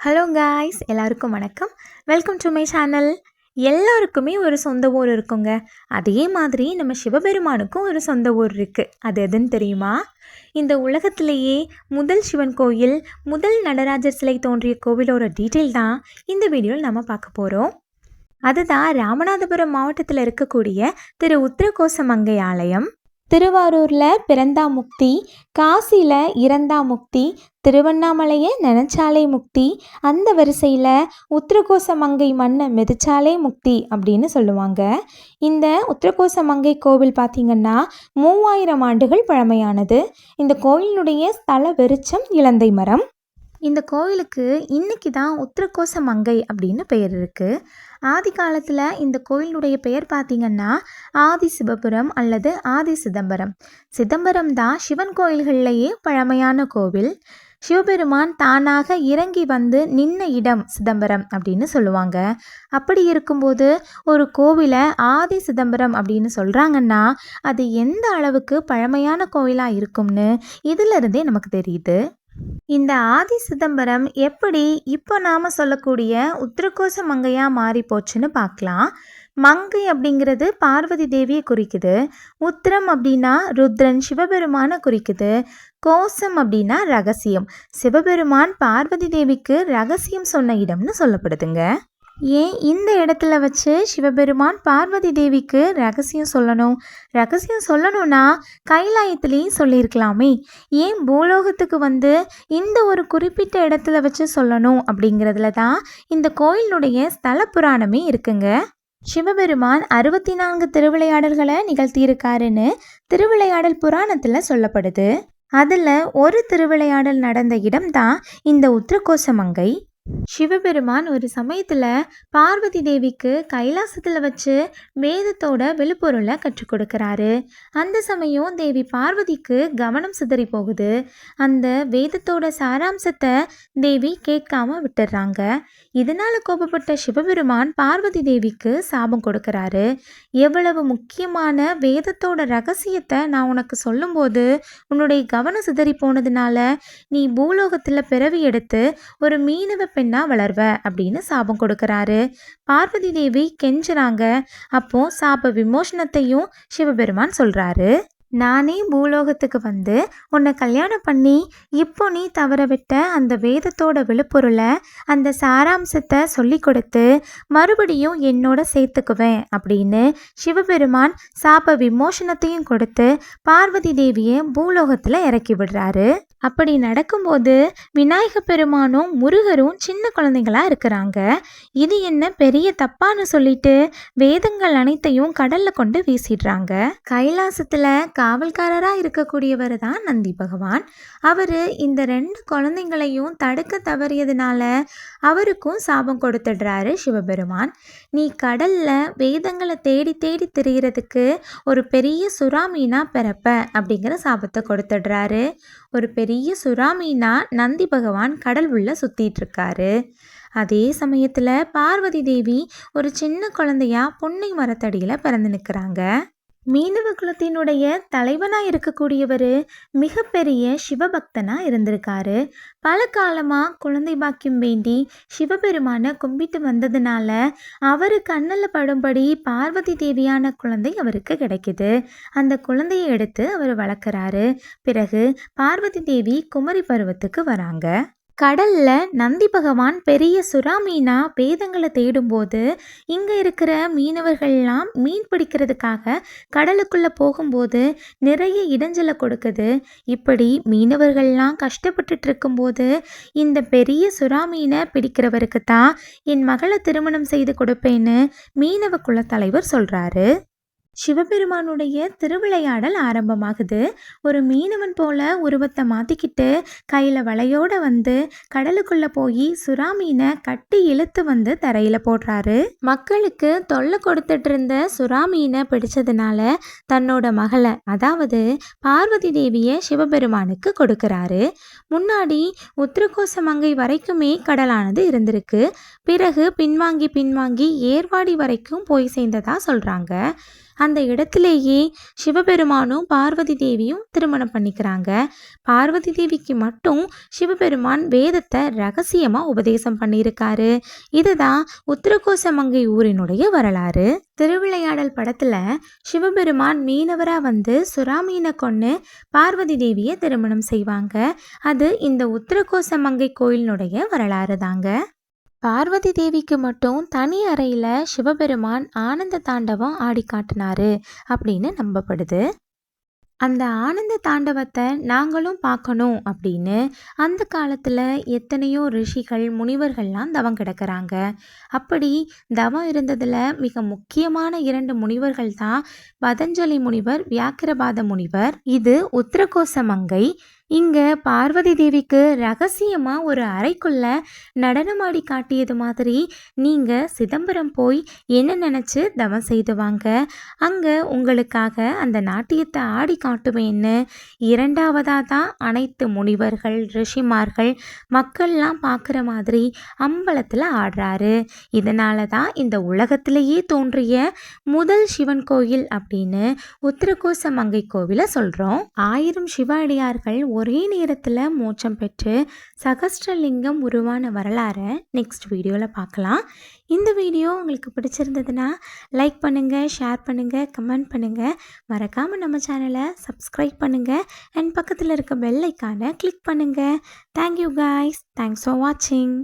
Hello guys எல்லாருக்கும் வணக்கம். Welcome to my channel எல்லாருக்குமே ஒரு சொந்த ஊர் இருக்குங்க. அதே மாதிரி நம்ம சிவபெருமானுக்கும் ஒரு சொந்த ஊர் இருக்குது அது எதுன்னு தெரியுமா? இந்த உலகத்திலேயே முதல் சிவன் கோயில் முதல் நடராஜர் சிலை தோன்றிய கோவிலோட டீட்டெயில் தான் இந்த வீடியோவில் நம்ம பார்க்க போகிறோம் அதுதான் ராமநாதபுரம் மாவட்டத்தில் இருக்கக்கூடிய திரு உத்திரகோசமங்கை ஆலயம். திருவாரூரில் பிறந்தா முக்தி காசியில் இறந்தா முக்தி திருவண்ணாமலையை நினச்சாலே முக்தி அந்த வரிசையில் உத்திரகோச மங்கை மண்ணை மிதிச்சாலே முக்தி அப்படின்னு சொல்லுவாங்க. இந்த உத்திரகோச மங்கை கோவில் பார்த்திங்கன்னா மூவாயிரம் ஆண்டுகள் பழமையானது. இந்த கோயிலினுடைய ஸ்தல வெறிச்சம் இலந்தை மரம். இந்த கோயிலுக்கு இன்னைக்கு தான் உத்திரகோச மங்கை அப்படின்னு பெயர் இருக்குது ஆதி காலத்தில் இந்த கோயிலுடைய பெயர் பார்த்திங்கன்னா ஆதி சிவபுரம் அல்லது ஆதி சிதம்பரம். சிதம்பரம் தான் சிவன் கோயில்கள்லேயே பழமையான கோவில். சிவபெருமான் தானாக இறங்கி வந்து நின்ன இடம் சிதம்பரம் அப்படின்னு சொல்லுவாங்க. அப்படி இருக்கும்போது ஒரு கோவிலை ஆதி சிதம்பரம் அப்படின்னு சொல்கிறாங்கன்னா அது எந்த அளவுக்கு பழமையான கோவிலாக இருக்கும்னு இதிலிருந்தே நமக்கு தெரியுது. இந்த ஆதி சிதம்பரம் எப்படி இப்போ நாம் சொல்லக்கூடிய உத்திரகோச மங்கையாக மாறி போச்சுன்னு பார்க்கலாம். மங்கை அப்படிங்கிறது பார்வதி தேவியை குறிக்குது. உத்திரம் அப்படின்னா ருத்ரன் சிவபெருமானை குறிக்குது. கோசம் அப்படின்னா ரகசியம். சிவபெருமான் பார்வதி தேவிக்கு ரகசியம் சொன்ன இடம்னு சொல்லப்படுதுங்க. ஏன் இந்த இடத்துல வச்சு சிவபெருமான் பார்வதி தேவிக்கு ரகசியம் சொல்லணும்? ரகசியம் சொல்லணும்னா கைலாயத்துலேயும் சொல்லியிருக்கலாமே. ஏன் பூலோகத்துக்கு வந்து இந்த ஒரு குறிப்பிட்ட இடத்துல வச்சு சொல்லணும் அப்படிங்கிறதுல தான் இந்த கோயிலுடைய ஸ்தல புராணமே இருக்குங்க. சிவபெருமான் அறுபத்தி நான்கு திருவிளையாடல்களை நிகழ்த்தியிருக்காருன்னு திருவிளையாடல் புராணத்தில் சொல்லப்படுது. அதில் ஒரு திருவிளையாடல் நடந்த இடம் தான் இந்த உத்திரகோசமங்கை சிவபெருமான் ஒரு சமயத்தில் பார்வதி தேவிக்கு கைலாசத்தில் வச்சு வேதத்தோட வெளிப்பொருளை கற்றுக் கொடுக்குறாரு. அந்த சமயம் தேவி பார்வதிக்கு கவனம் சிதறி போகுது. அந்த வேதத்தோட சாராம்சத்தை தேவி கேட்காம விட்டுடுறாங்க இதனால் கோபப்பட்ட சிவபெருமான் பார்வதி தேவிக்கு சாபம் கொடுக்குறாரு. எவ்வளவு முக்கியமான வேதத்தோட ரகசியத்தை நான் உனக்கு சொல்லும்போது உன்னுடைய கவனம் சிதறி போனதுனால நீ பூலோகத்தில் பிறவி எடுத்து ஒரு மீனவ பெண்ணா வளர்வ அப்படின்னு சாபம் கொடுக்கறாரு. பார்வதி தேவி கெஞ்சுறாங்க. அப்போ சாப விமோசனத்தையும் சிவபெருமான் சொல்றாரு. நானே பூலோகத்துக்கு வந்து உன்னை கல்யாணம் பண்ணி இப்போ நீ தவற விட்ட அந்த வேதத்தோட விழுப்பொருளை அந்த சாராம்சத்தை சொல்லி கொடுத்து மறுபடியும் என்னோட சேர்த்துக்குவேன் அப்படின்னு சிவபெருமான் சாப விமோசனத்தையும் கொடுத்து பார்வதி தேவியை பூலோகத்தில் இறக்கி விடுறாரு. அப்படி நடக்கும்போது விநாயக பெருமானும் முருகரும் சின்ன குழந்தைங்களாக இருக்கிறாங்க. இது என்ன பெரிய தப்பான்னு சொல்லிட்டு வேதங்கள் அனைத்தையும் கடல்ல கொண்டு வீசிடுறாங்க. கைலாசத்துல காவல்காரரா இருக்கக்கூடியவர் தான் நந்தி பகவான். அவரு இந்த ரெண்டு குழந்தைங்களையும் தடுக்க தவறியதுனால அவருக்கும் சாபம் கொடுத்துடுறாரு சிவபெருமான். நீ கடல்ல வேதங்களை தேடி தேடி திரியிறதுக்கு ஒரு பெரிய சுறாமீனா பிறப்ப அப்படிங்கிற சாபத்தை கொடுத்துடுறாரு. ஒரு பெரிய சுறாமீனா நந்தி பகவான் கடல் உள்ள சுற்றிட்டு இருக்காரு அதே சமயத்தில் பார்வதி தேவி ஒரு சின்ன குழந்தையா புன்னை மரத்தடியில் பிறந்து நிற்கிறாங்க மீனவ குலத்தினுடைய தலைவனாக இருக்கக்கூடியவர் மிகப்பெரிய சிவபக்தனாக இருந்திருக்காரு. பல காலமாக குழந்தை பாக்கியம் வேண்டி சிவபெருமானை கும்பிட்டு வந்ததுனால அவர் கண்ணில் படும்படி பார்வதி தேவியான குழந்தை அவருக்கு கிடைக்குது. அந்த குழந்தையை எடுத்து அவர் வளர்க்குறாரு. பிறகு பார்வதி தேவி குமரி பருவத்துக்கு வராங்க. கடல்ல நந்தி பகவான் பெரிய சுறா மீனா பேதங்களை தேடும்போது இங்கே இருக்கிற மீனவர்கள்லாம் மீன் பிடிக்கிறதுக்காக கடலுக்குள்ளே போகும்போது நிறைய இடைஞ்சலை கொடுக்குது. இப்படி மீனவர்கள்லாம் கஷ்டப்பட்டுட்டு இருக்கும்போது இந்த பெரிய சுறா மீனை பிடிக்கிறவருக்கு தான் என் மகளை திருமணம் செய்து கொடுப்பேன்னு மீனவ குலத்தலைவர் சொல்கிறாரு சிவபெருமானுடைய திருவிளையாடல் ஆரம்பமாகுது. ஒரு மீனவன் போல உருவத்தை மாற்றிக்கிட்டு கையில் வலையோடு வந்து கடலுக்குள்ளே போய் சுறா மீனை கட்டி இழுத்து வந்து தரையில் போடுறாரு. மக்களுக்கு தொல்லை கொடுத்துட்டு இருந்த சுறா மீனை பிடிச்சதுனால தன்னோட மகளை அதாவது பார்வதி தேவியை சிவபெருமானுக்கு கொடுக்கறாரு. முன்னாடி உத்திரகோச மங்கை வரைக்குமே கடலானது இருந்திருக்கு. பிறகு பின்வாங்கி பின்வாங்கி ஏர்வாடி வரைக்கும் போய் சேர்ந்ததா சொல்கிறாங்க அந்த இடத்திலேயே சிவபெருமானும் பார்வதி தேவியும் திருமணம் பண்ணிக்கிறாங்க. பார்வதி தேவிக்கு மட்டும் சிவபெருமான் வேதத்தை ரகசியமாக உபதேசம் பண்ணியிருக்காரு. இதுதான் உத்திரகோசமங்கை ஊரினுடைய வரலாறு. திருவிளையாடல் படத்தில் சிவபெருமான் மீனவராக வந்து சுறாமீனை கொண்டு பார்வதி தேவியை திருமணம் செய்வாங்க. அது இந்த உத்திரகோசமங்கை கோயிலினுடைய வரலாறு தாங்க பார்வதி தேவிக்கு மட்டும் தனி அறையில் சிவபெருமான் ஆனந்த தாண்டவம் ஆடி காட்டினாரு அப்படின்னு நம்பப்படுது. அந்த ஆனந்த தாண்டவத்தை நாங்களும் பார்க்கணும் அப்படின்னு அந்த காலத்தில் எத்தனையோ ரிஷிகள் முனிவர்கள்லாம் தவம் கிடக்கிறாங்க. அப்படி தவம் இருந்ததில் மிக முக்கியமான இரண்டு முனிவர்கள் தான் பதஞ்சலி முனிவர் வியாக்கிரபாத முனிவர் இது உத்திரகோச மங்கை இங்கே பார்வதி தேவிக்கு ரகசியமாக ஒரு அறைக்குள்ள நடனமாடி காட்டியது மாதிரி நீங்கள் சிதம்பரம் போய் என்ன நினச்சி தவம் செய்து வாங்க. அங்கே உங்களுக்காக அந்த நாட்டியத்தை ஆடி காட்டுவேன்னு இரண்டாவதாக தான் அனைத்து முனிவர்கள் ரிஷிமார்கள் மக்கள்லாம் பார்க்குற மாதிரி அம்பலத்தில் ஆடுறாரு. இதனால தான் இந்த உலகத்திலேயே தோன்றிய முதல் சிவன் கோயில் அப்படின்னு உத்திரகோச மங்கை கோவிலை சொல்கிறோம் ஆயிரம் சிவ அடியார்கள் ஒரே நேரத்தில் மோட்சம் பெற்று சகஸ்ரலிங்கம் உருவான வரலாறை நெக்ஸ்ட் வீடியோவில் பார்க்கலாம் இந்த வீடியோ உங்களுக்கு பிடிச்சிருந்ததுன்னா லைக் பண்ணுங்கள் ஷேர் பண்ணுங்கள் கமெண்ட் பண்ணுங்கள் மறக்காமல் நம்ம சேனலை சப்ஸ்கிரைப் பண்ணுங்கள் அண்ட் பக்கத்தில் இருக்க பெல் ஐக்கானை கிளிக் பண்ணுங்கள் தேங்க்யூ காய்ஸ் தேங்க்ஸ் ஃபார் வாட்சிங்